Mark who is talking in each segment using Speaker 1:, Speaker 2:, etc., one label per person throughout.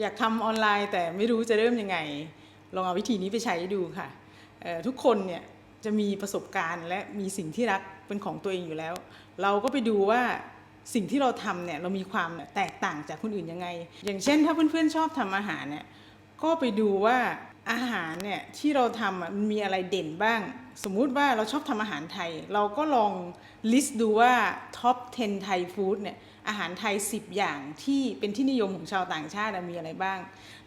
Speaker 1: อยากทำออนไลน์แต่ไม่รู้จะเริ่มยังไง ลองเอาวิธีนี้ไปใช้ดูค่ะ ทุกคนเนี่ยจะมีประสบการณ์และมีสิ่งที่รักเป็นของตัวเองอยู่แล้ว เราก็ไปดูว่าสิ่งที่เราทำเนี่ยเรามีความแตกต่างจากคนอื่นยังไง อย่างเช่นถ้าเพื่อนๆชอบทำอาหารเนี่ยก็ไปดูว่าอาหารเนี่ยที่เราทำมันมีอะไรเด่นบ้าง สมมุติว่าเราชอบทำอาหารไทย เราก็ลองลิสต์ดูว่าท็อป 10 ไทยฟู้ดเนี่ย อาหารไทย 10 อย่างที่เป็นที่นิยมของชาวต่างชาติมีอะไรบ้าง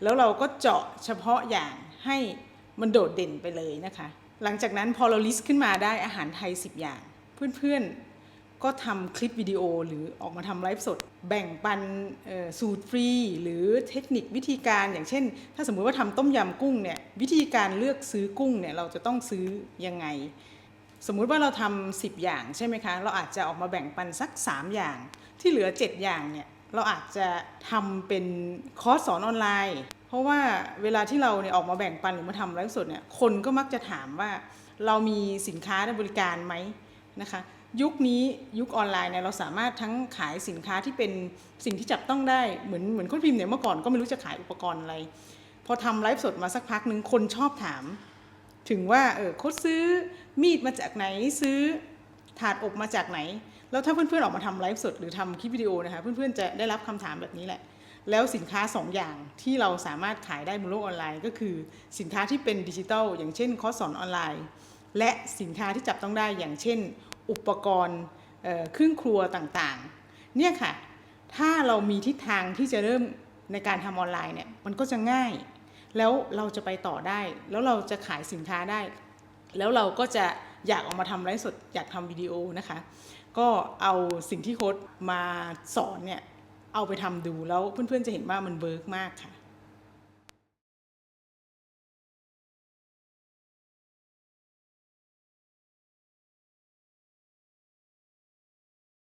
Speaker 1: แล้วเราก็เจาะเฉพาะอย่างให้มันโดดเด่นไปเลยนะคะ หลังจากนั้นพอเราลิสต์ขึ้นมาได้อาหารไทย 10 อย่าง เพื่อนๆก็ทำคลิปวิดีโอหรือออกมาทำไลฟ์สด แบ่งปันสูตรฟรี หรือเทคนิควิธีการอย่างเช่น ถ้าสมมุติว่าทำต้มยำกุ้งเนี่ยวิธีการเลือกซื้อกุ้งเนี่ยเราจะต้องซื้อยังไง สมมุติว่าเราทำ10 อย่างใช่ไหมคะ เราอาจจะออกมาแบ่งปันสัก 3 อย่าง ที่เหลือ 7 อย่างเนี่ยเราอาจจะทำเป็นคอร์สสอนออนไลน์ เพราะว่าเวลาที่เราเนี่ยออกมาแบ่งปันหรือมาทำไลฟ์สดเนี่ยคนก็มักจะถามว่าเรามีสินค้าและบริการไหมนะคะยุคนี้ยุคออนไลน์เนี่ยเราสามารถทั้งขายสินค้าที่เป็นสิ่งที่จับต้องได้เหมือนเหมือนคนพิมพ์เนี่ยเมื่อก่อนก็ไม่รู้จะขายอุปกรณ์อะไร พอทำไลฟ์สดมาสักพักหนึ่งคนชอบถาม ถึงว่าเออเขาซื้อมีดมาจากไหนซื้อถาดอบมาจากไหน แล้วถ้าเพื่อนๆออกมาทำไลฟ์สดหรือทำคลิปวิดีโอนะคะเพื่อนๆจะได้รับคำถามแบบนี้แหละ แล้วสินค้า 2ออย่างที่เราสามารถขายได้บนโลกออนไลน์ ก็คือสินค้าที่เป็นดิจิทัลอย่างเช่นคอร์สสอนออนไลน์ และสินค้าที่จับต้องได้อย่างเช่น อุปกรณ์เครื่องครัวต่างๆ เนี่ยค่ะ ถ้าเรามีทิศทางที่จะเริ่มในการทำออนไลน์เนี่ยมันก็จะง่าย แล้วเราจะไปต่อได้ แล้วเราจะขายสินค้าได้ แล้วเราก็จะอยากออกมาทำไลฟ์สดอยากทำวิดีโอนะคะ ก็เอาสิ่งที่โค้ดมาสอนเนี่ยเอาไปทำดูแล้วเพื่อนๆจะเห็นว่ามันเวิร์กมากค่ะ